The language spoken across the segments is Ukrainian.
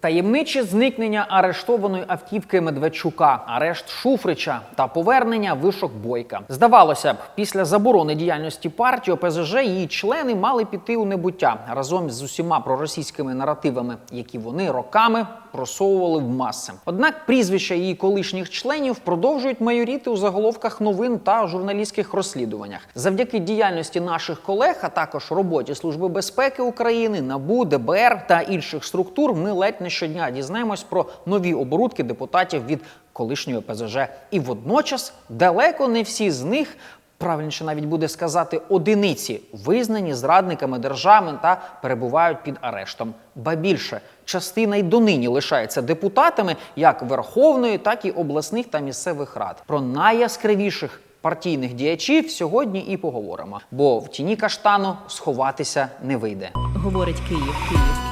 Таємниче зникнення арештованої автівки Медведчука, арешт Шуфрича та повернення вишок Бойка. Здавалося б, після заборони діяльності партії ОПЗЖ її члени мали піти у небуття разом з усіма проросійськими наративами, які вони роками просовували в маси. Однак прізвища її колишніх членів продовжують майоріти у заголовках новин та журналістських розслідуваннях. Завдяки діяльності наших колег, а також роботі Служби безпеки України, НАБУ, ДБР та інших структур, ми ледь не щодня дізнаємось про нові оборудки депутатів від колишньої ПЗЖ. І водночас далеко не всі з них. Правильніше навіть буде сказати одиниці, визнані зрадниками держави та перебувають під арештом. Ба більше частина й донині лишається депутатами як Верховної, так і обласних та місцевих рад. Про найяскравіших партійних діячів сьогодні і поговоримо. Бо в тіні каштану сховатися не вийде. Говорить Київ, Київ,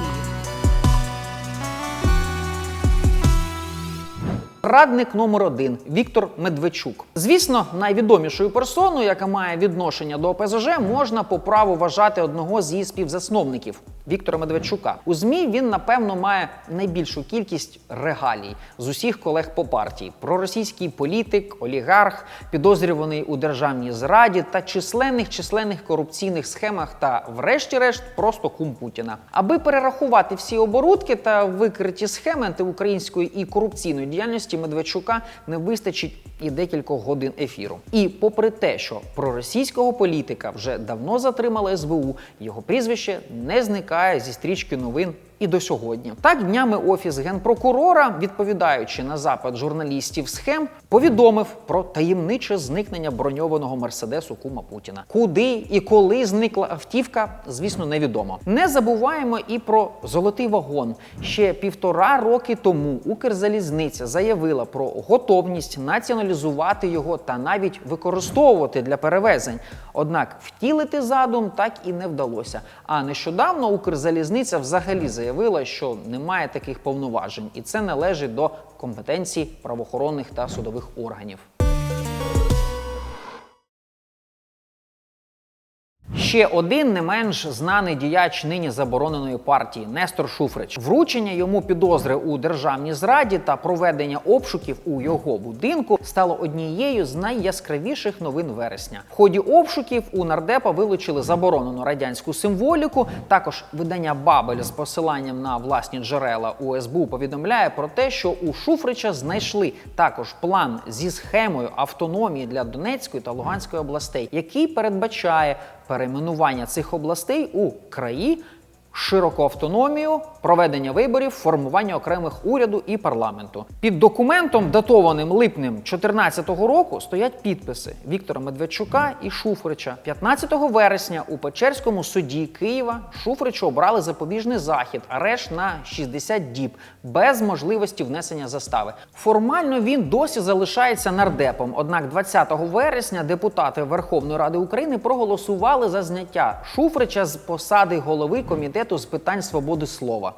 Радник номер один Віктор Медведчук. Звісно, найвідомішою персоною, яка має відношення до ОПЗЖ, можна по праву вважати одного з її співзасновників Віктора Медведчука. У ЗМІ він, напевно, має найбільшу кількість регалій з усіх колег по партії: проросійський політик, олігарх, підозрюваний у державній зраді та численних численних корупційних схемах та, врешті-решт, просто кум Путіна. Аби перерахувати всі оборудки та викриті схеми антиукраїнської і корупційної діяльності Медведчука не вистачить і декількох годин ефіру. І попри те, що проросійського політика вже давно затримали СБУ, його прізвище не зникає зі стрічки новин. І до сьогодні так днями офіс генпрокурора, відповідаючи на запит журналістів схем, повідомив про таємниче зникнення броньованого мерседесу Кума Путіна. Куди і коли зникла автівка, звісно, невідомо. Не забуваємо і про золотий вагон. Ще півтора роки тому Укрзалізниця заявила про готовність націоналізувати його та навіть використовувати для перевезень. Однак втілити задум так і не вдалося. А нещодавно Укрзалізниця взагалі заявила, що немає таких повноважень, і це належить до компетенції правоохоронних та судових органів. Ще один не менш знаний діяч нині забороненої партії Нестор Шуфрич. Вручення йому підозри у державній зраді та проведення обшуків у його будинку стало однією з найяскравіших новин вересня. В ході обшуків у нардепа вилучили заборонену радянську символіку. Також видання Бабель з посиланням на власні джерела у СБУ повідомляє про те, що у Шуфрича знайшли також план зі схемою автономії для Донецької та Луганської областей, який передбачає перейменування цих областей у краї, широку автономію, проведення виборів, формування окремих уряду і парламенту. Під документом, датованим липнем 2014 року, стоять підписи Віктора Медведчука і Шуфрича. 15 вересня у Печерському суді Києва Шуфричу обрали запобіжний захід, арешт на 60 діб, без можливості внесення застави. Формально він досі залишається нардепом. Однак 20 вересня депутати Верховної Ради України проголосували за зняття Шуфрича з посади голови комітету з питань свободи слова.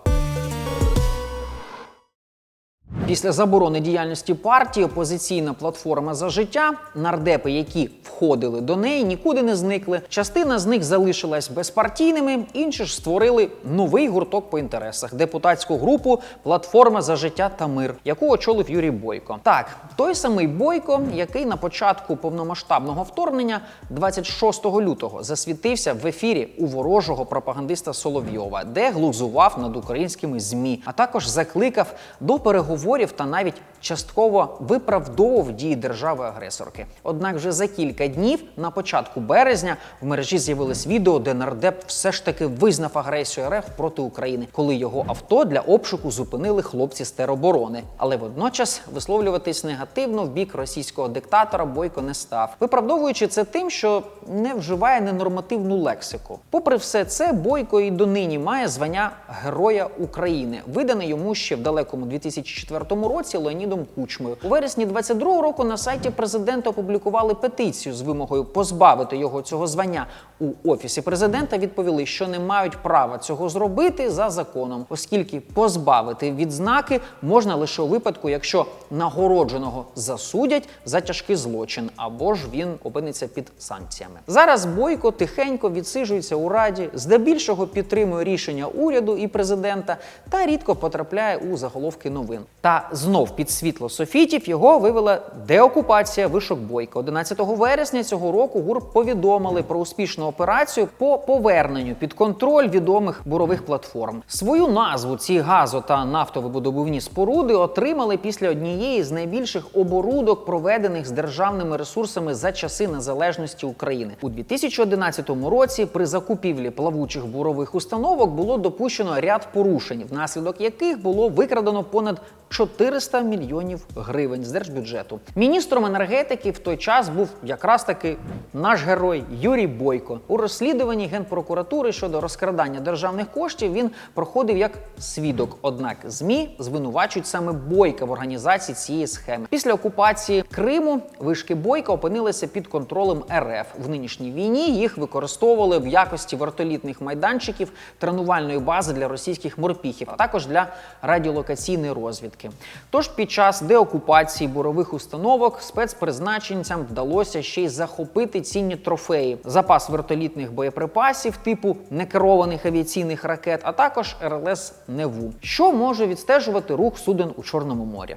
Після заборони діяльності партії опозиційна платформа за життя, нардепи, які входили до неї, нікуди не зникли. Частина з них залишилась безпартійними, інші ж створили новий гурток по інтересах депутатську групу Платформа за життя та мир, яку очолив Юрій Бойко. Так, той самий Бойко, який на початку повномасштабного вторгнення, 26 лютого, засвітився в ефірі у ворожого пропагандиста Соловйова, де глузував над українськими змі, а також закликав до переговорів та навіть частково виправдовував дії держави-агресорки. Однак вже за кілька днів, на початку березня, в мережі з'явилось відео, де нардеп все ж таки визнав агресію РФ проти України, коли його авто для обшуку зупинили хлопці з тероборони. Але водночас висловлюватись негативно в бік російського диктатора Бойко не став, виправдовуючи це тим, що не вживає ненормативну лексику. Попри все це, Бойко і донині має звання Героя України, видане йому ще в далекому 2004 році Леонідом Кучмою. У вересні 22-го року на сайті президента опублікували петицію з вимогою позбавити його цього звання. У офісі президента відповіли, що не мають права цього зробити за законом, оскільки позбавити відзнаки можна лише у випадку, якщо нагородженого засудять за тяжкий злочин, або ж він опиниться під санкціями. Зараз Бойко тихенько відсиджується у раді, здебільшого підтримує рішення уряду і президента та рідко потрапляє у заголовки новин. Та знов під світло софітів його вивела деокупація вишок Бойка. 11 вересня цього року ГУР повідомили про успішну операцію по поверненню під контроль відомих бурових платформ. Свою назву ці газо та нафтовидобувні споруди отримали після однієї з найбільших оборудок, проведених з державними ресурсами за часи незалежності України. У 2011 році при закупівлі плавучих бурових установок було допущено ряд порушень, внаслідок яких було викрадено понад 400 мільйонів гривень з держбюджету. Міністром енергетики в той час був якраз таки наш герой Юрій Бойко. У розслідуванні генпрокуратури щодо розкрадання державних коштів він проходив як свідок. Однак змі звинувачують саме Бойка в організації цієї схеми. Після окупації Криму вишки Бойка опинилися під контролем РФ. В нинішній війні їх використовували в якості вертолітних майданчиків тренувальної бази для російських морпіхів, а також для радіолокаційної розвідки. Тож під час деокупації бурових установок спецпризначенцям вдалося ще й захопити цінні трофеї, запас вертолітних боєприпасів типу некерованих авіаційних ракет, а також РЛС Неву, що може відстежувати рух суден у Чорному морі.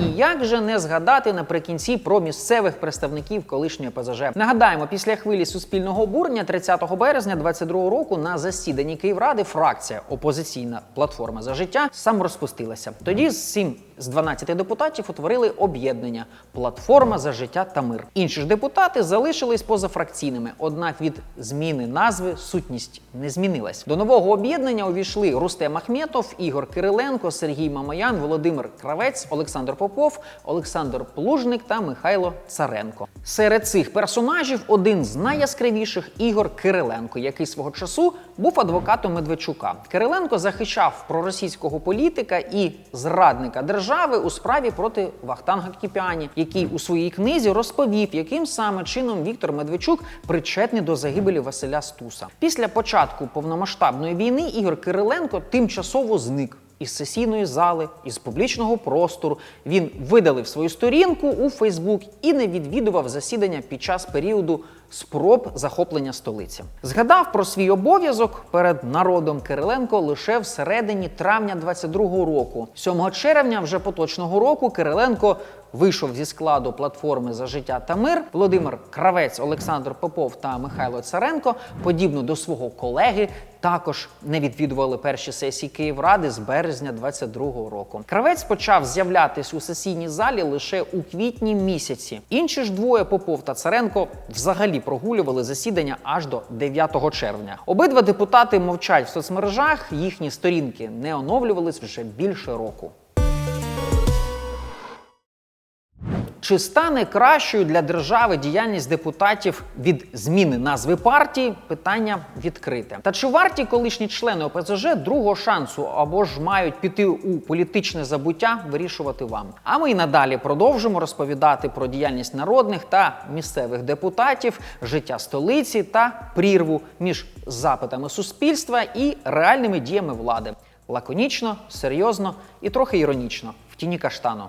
І як же не згадати наприкінці про місцевих представників колишньої ПЗЖ? Нагадаємо, після хвилі суспільного обурення 30 березня 22 року на засіданні Київради фракція опозиційна платформа за життя саморозпустилася. Тоді з 7 з 12 депутатів утворили об'єднання Платформа за життя та мир. Інші ж депутати залишились позафракційними, однак від зміни назви сутність не змінилась. До нового об'єднання увійшли Рустем Ахметов, Ігор Кириленко, Сергій Мамоян, Володимир Кравець, Олександр Попов, Олександр Плужник та Михайло Царенко. Серед цих персонажів один з найяскравіших Ігор Кириленко, який свого часу був адвокатом Медведчука. Кириленко захищав проросійського політика і зрадника держави у справі проти Вахтанга Кіпіані, який у своїй книзі розповів, яким саме чином Віктор Медведчук причетний до загибелі Василя Стуса. Після початку повномасштабної війни Ігор Кириленко тимчасово зник. Із сесійної зали, із публічного простору він видалив свою сторінку у Фейсбук і не відвідував засідання під час періоду спроб захоплення столиці. Згадав про свій обов'язок перед народом Кириленко лише в середині травня 22-го року. 7 червня вже поточного року Кириленко вийшов зі складу платформи за життя та мир. Володимир Кравець, Олександр Попов та Михайло Царенко, подібно до свого колеги, також не відвідували перші сесії Київради з березня 22-го року. Кравець почав з'являтись у сесійній залі лише у квітні місяці. Інші ж двоє Попов та Царенко взагалі прогулювали засідання аж до 9 червня. Обидва депутати мовчать в соцмережах. Їхні сторінки не оновлювались вже більше року. Чи стане кращою для держави діяльність депутатів від зміни назви партії? Питання відкрите. Та чи варті колишні члени ОПЗЖ другого шансу або ж мають піти у політичне забуття, вирішувати вам? А ми й надалі продовжимо розповідати про діяльність народних та місцевих депутатів, життя столиці та прірву між запитами суспільства і реальними діями влади. Лаконічно, серйозно і трохи іронічно в тіні каштану.